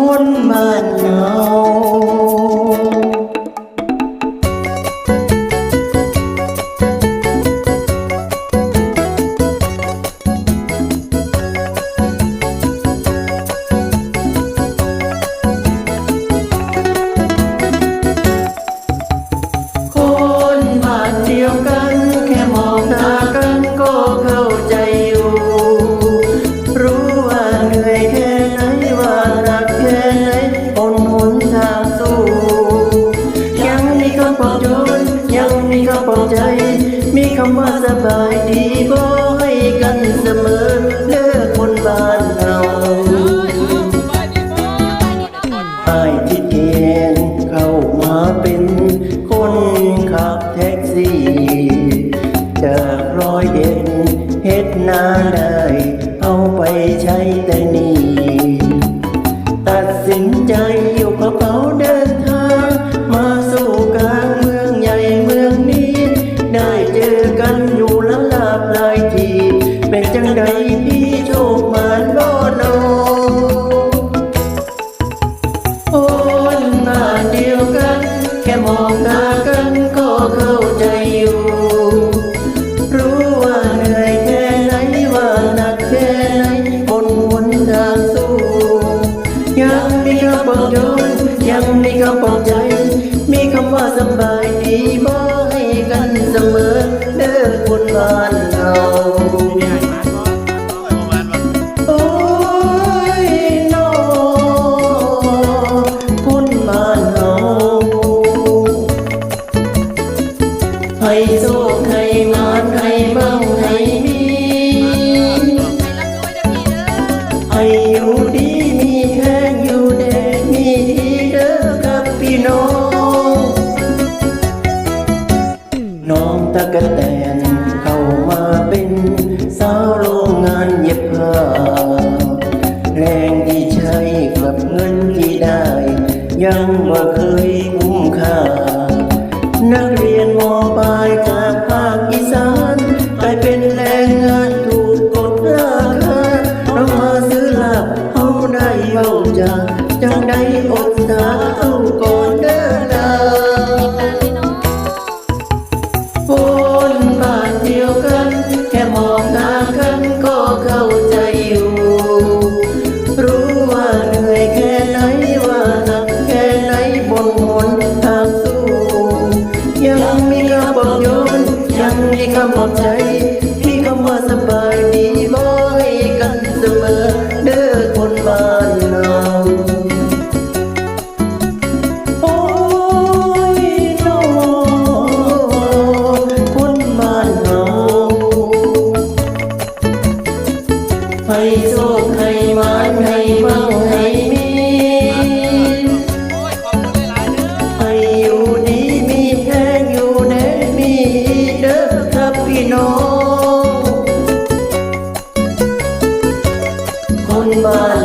คนบ้านเราคนบ้านเดียวกัน แค่มองหน้ากันก็เข้าใจ บายดีบอกให้กันเสมอเลิกคนบ้านเราไอ้ที่เกียนเข้ามาเป็นคนขับแท็กซี่ จากร้อยเอ็ดเฮ็ดนาได้ เอาไปใช้แต่นี่ตัดสินใจ เป็นจังใดพี่โชคมานบ่นอคนบ้านเดียวกัน แค่มองหน้ากันก็เข้าใจอยู่ รู้ว่าเหนื่อยแค่ไหนว่าหนักแค่ไหนบนหนทางสู้ยังมีคำปลอบโยนยังมีคำปลอบใจ มีคำว่าสบายดีบอกให้กันเสมอเด้อคนบ้านเราะกะแตนเข้ามาเป็นสาวโรงงานเย็บผ้าแรงที่ใช้กับเงินที่ได้ ยังว่าเคยคุ้มค่า นักเรียนมปลายจากภาคอีสานกลายเป็นแรงงานถูกกดราคาเรามาซื้อลาบเอาได้เบ้าจาจังได้อดตา ยังมีคำบอกโยนยังมีคำบอกใจมีคำว่าสบายดีบอกให้กันเสมอ เด้อครับพี่น้อง คนบ้าน